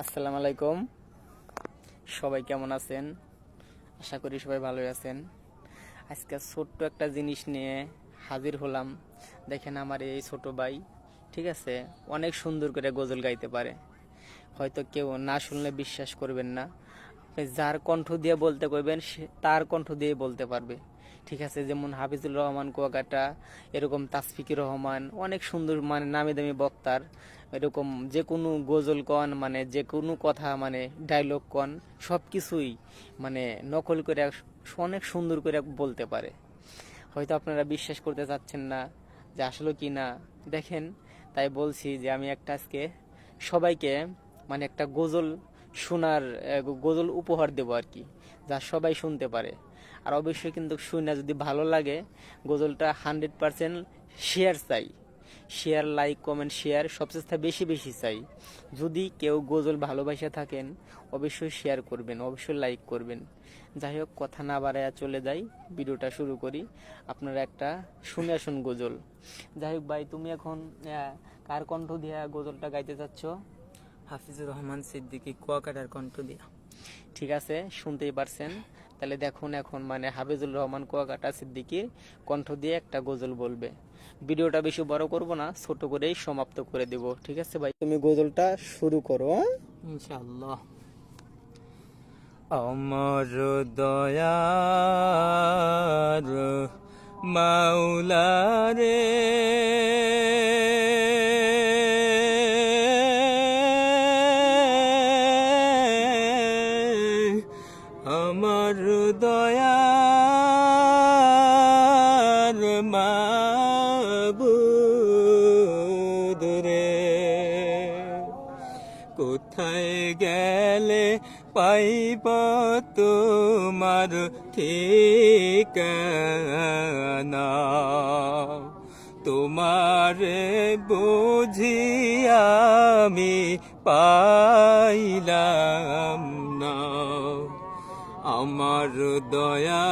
আসসালামু আলাইকুম। সবাই কেমন আছেন? আশা করি সবাই ভালোই আছেন। আজকে ছোট্ট একটা জিনিস নিয়ে হাজির হলাম। দেখেন আমার এই ছোট ভাই, ঠিক আছে? অনেক সুন্দর করে গজল গাইতে পারে। হয়তো কেউ না শুনলে বিশ্বাস করবেন না। আপনি যার কণ্ঠ দিয়ে বলতে কইবেন, সে তার কণ্ঠ দিয়ে বলতে পারবে। ঠিক আছে, যেমন হাফিজুর রহমান, কুয়াকাটা, এরকম তাসফিকুর রহমান, অনেক সুন্দর মানে নামি দামি বক্তার, এরকম যে কোনো গজল কন মানে যে কোনো কথা মানে ডায়লগ কন সব কিছুই মানে নকল করে অনেক সুন্দর করে বলতে পারে। হয়তো আপনারা বিশ্বাস করতে চাচ্ছেন না যে আসলে কি না। দেখেন, তাই বলছি যে আমি একটা আজকে সবাইকে মানে একটা গজল শোনার গজল উপহার দেব আর কি, যা সবাই শুনতে পারে। আর অবশ্যই কিন্তু শুনে যদি ভালো লাগে, গজলটা হান্ড্রেড পারসেন্ট শেয়ার চাই। শেয়ার লাইক কমেন্ট শেয়ার সবচেয়ে বেশি বেশি চাই। যদি কেউ গজল ভালোবাসা থাকেন, অবশ্যই শেয়ার করবেন, অবশ্যই লাইক করবেন। যাই হোক, কথা না বাড়ায় চলে যাই, ভিডিওটা শুরু করি। আপনারা একটা শুনে আসুন গজল। যাই হোক ভাই, তুমি এখন কার কণ্ঠ দিয়া গজলটা গাইতে চাচ্ছ? হাফিজুর রহমান সিদ্দিকী, কুয়াকাটার কণ্ঠ দিয়া। ঠিক আছে, শুনতেই পারছেন। তাহলে দেখুন এখন মানে হাফিজুল রহমান কুয়াকাটা সিদ্দিকির কণ্ঠ দিয়ে একটা গজল বলবে। ভিডিওটা বেশি বড় করব না ছোট করেই সমাপ্ত করে দেব। ঠিক আছে ভাই? তুমি গজলটা শুরু করো হ্যাঁ? ইনশাআল্লাহ। অমর দয়ার মাওলা রে। আমার দয়ার মাবুদ রে। কোথায় গেলে পাইব তোমার ঠিকানা? তোমারে বুঝি আমি পাইলাম না। আমার দয়ার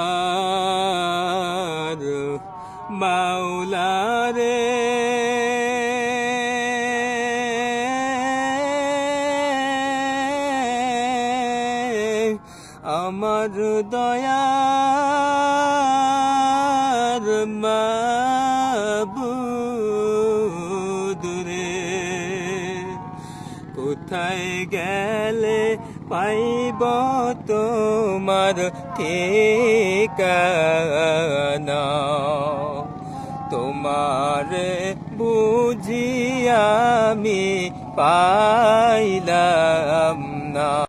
মাওলা রে আমার দয়ার মাবুদ কোথায় গেলে পাইব তোমার ঠিকানা? তোমার বুঝি আমি পাইলাম না।